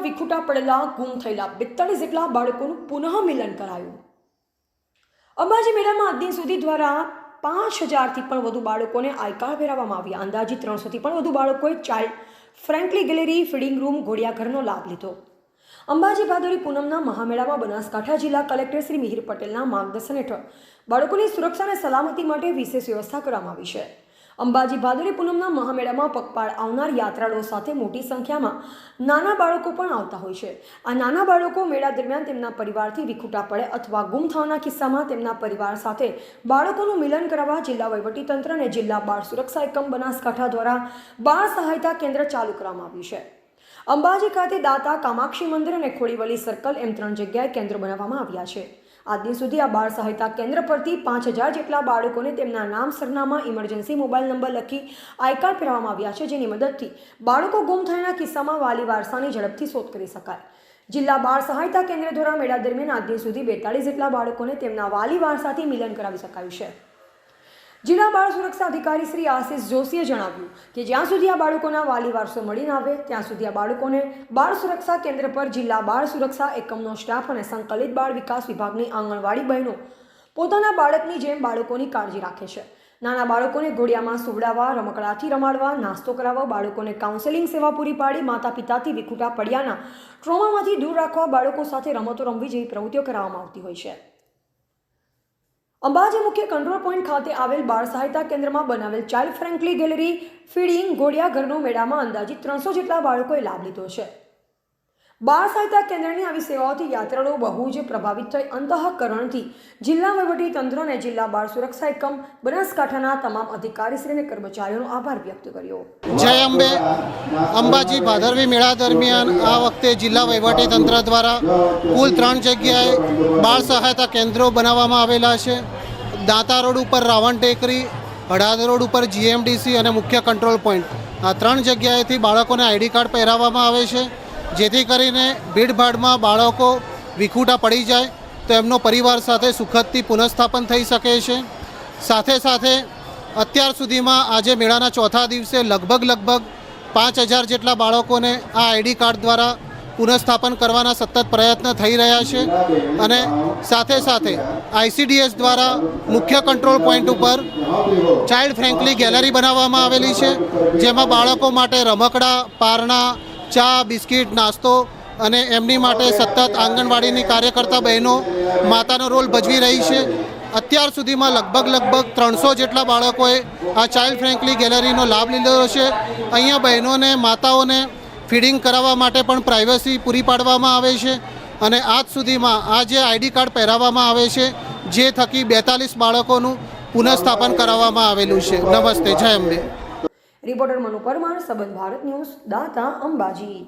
વિખૂટા પડેલા, ગુમ થયેલા, બેતાળીસ જેટલા બાળકોનું પુનઃ મિલન કરાયું. અંબાજી મેળામાં દિન સુધી દ્વારા પાંચ હજારથી પણ વધુ બાળકોને આયકાર પહેરાવવામાં આવ્યા. અંદાજિત ત્રણસોથી પણ વધુ બાળકોએ child friendly gallery, feeding room, ઘોડિયાઘરનો લાભ લીધો. અંબાજી ભાદોરી પૂનમના મહામેળામાં બનાસકાંઠા જિલ્લા કલેક્ટર શ્રી મિહિર પટેલના માર્ગદર્શન હેઠળ બાળકોની સુરક્ષા અને સલામતી માટે વિશેષ વ્યવસ્થા કરવામાં આવી છે. અંબાજી ભાદરી પૂનમના મહામેળામાં પગપાળ આવનાર યાત્રાળુઓ સાથે મોટી સંખ્યામાં નાના બાળકો પણ આવતા હોય છે. આ નાના બાળકો મેળા દરમિયાન તેમના પરિવારથી વિખૂટા પડે અથવા ગુમ થવાના કિસ્સામાં તેમના પરિવાર સાથે બાળકોનું મિલન કરવા જિલ્લા વહીવટીતંત્ર અને જિલ્લા બાળ સુરક્ષા એકમ બનાસકાંઠા દ્વારા બાળ સહાયતા કેન્દ્ર ચાલુ કરવામાં આવ્યું છે. અંબાજી ખાતે દાતા કામાક્ષી મંદિર અને ખોડીવલી સર્કલ એમ ત્રણ જગ્યાએ કેન્દ્ર બનાવવામાં આવ્યા છે. આજ દિન સુધી આ બાળ સહાયતા કેન્દ્ર પરથી પાંચ હજાર જેટલા બાળકોને તેમના નામ સરનામા, ઇમરજન્સી, મોબાઈલ નંબર લખી આઈ કાર્ડ આવ્યા છે, જેની મદદથી બાળકો ગુમ થયાના કિસ્સામાં વાલી વારસાની ઝડપથી શોધ કરી શકાય. જિલ્લા બાળ સહાયતા કેન્દ્ર દ્વારા મેળા દરમિયાન આજ દિન સુધી બેતાળીસ જેટલા બાળકોને તેમના વાલી વારસાથી મિલન કરાવી શકાયું છે. જિલ્લા બાળ સુરક્ષા અધિકારી શ્રી આશિષ જોશીએ જણાવ્યું કે જ્યાં સુધી આ બાળકોના વાલી વારસો મળી આવે, ત્યાં સુધી આ બાળકોને બાળ સુરક્ષા કેન્દ્ર પર જિલ્લા બાળ સુરક્ષા એકમનો સ્ટાફ અને સંકલિત બાળ વિકાસ વિભાગની આંગણવાડી બહેનો પોતાના બાળકની જેમ બાળકોની કાળજી રાખે છે. નાના બાળકોને ઘોડિયામાં સુવડાવવા, રમકડાથી રમાડવા, નાસ્તો કરાવવા, બાળકોને કાઉન્સેલિંગ સેવા પૂરી પાડી માતા પિતાથી વિખૂટા પડ્યાના ટ્રોમામાંથી દૂર રાખવા બાળકો સાથે રમતો રમવી જેવી પ્રવૃત્તિઓ કરાવવામાં આવતી હોય છે. અંબાજી મુખ્ય કંટ્રોલ પોઈન્ટ ખાતે આવેલ બાળ સહાયતા કેન્દ્રમાં બનાવેલ ચાઇલ્ડ ફ્રેન્કલી ગેલેરી ફીડિંગ ઘોડિયા ઘરનો મેળામાં અંદાજિત ત્રણસો જેટલા બાળકોએ લાભ લીધો છે. બાળ સહાયતા કેન્દ્રની આવી સેવાઓથી યાત્રાળુઓ બહુ જ પ્રભાવિત થઈ. અંતઃકરણથી જિલ્લા તંત્ર અને જિલ્લા બાળ સુરક્ષા એકમ, બનાસકાંઠાના તમામ અધિકારીશ્રી અને કર્મચારીઓનો આભાર વ્યક્ત કર્યો. જય અંબે. અંબાજી ભાદરવી મેળા દરમિયાન આ વખતે જિલ્લા તંત્ર દ્વારા કુલ ત્રણ જગ્યાએ બાળ સહાયતા કેન્દ્રો બનાવવામાં આવેલા છે. દાંતા રોડ ઉપર રાવણ ટેકરી હળાદ રોડ ઉપર જીએમડીસી અને મુખ્ય કંટ્રોલ પોઈન્ટ. આ ત્રણ જગ્યાએથી બાળકોને આઈડી કાર્ડ પહેરાવવામાં આવે છે, જેથી કરીને ભીડભાડમાં બાળકો વિખૂટા પડી જાય, તો એમનો પરિવાર સાથે સુખદથી પુનઃસ્થાપન થઈ શકે છે. સાથે સાથે, અત્યાર સુધીમાં આજે મેળાના ચોથા દિવસે લગભગ લગભગ પાંચ હજાર જેટલા બાળકોને આ આઈડી કાર્ડ દ્વારા પુનઃસ્થાપન કરવાના સતત પ્રયત્ન થઈ રહ્યા છે અને સાથે સાથે આઈસીડીએસ દ્વારા મુખ્ય કંટ્રોલ પોઈન્ટ ઉપર ચાઇલ્ડ ફ્રેન્કલી ગેલેરી બનાવવામાં આવેલી છે, જેમાં બાળકો માટે રમકડા, પારણા, ચા, બિસ્કિટ, નાસ્તો અને એમની માટે સતત આંગણવાડીની કાર્યકર્તા બહેનો માતાનો રોલ ભજવી રહી છે. અત્યાર સુધીમાં લગભગ લગભગ ત્રણસો જેટલા બાળકોએ આ ચાઇલ્ડ ફ્રેન્કલી ગેલેરીનો લાભ લીધો છે. અહીંયા બહેનોને, માતાઓને ફીડિંગ કરાવવા માટે પણ પ્રાઇવસી પૂરી પાડવામાં આવે છે અને આજ સુધીમાં આ જે આઈડી કાર્ડ પહેરાવવામાં આવે છે, જે થકી બેતાલીસ બાળકોનું પુનઃસ્થાપન કરાવવામાં આવેલું છે. નમસ્તે, જય અંબે. રિપોર્ટર મનુ પરમાર, સંબંધ ભારત ન્યૂઝ, દાતા અંબાજી.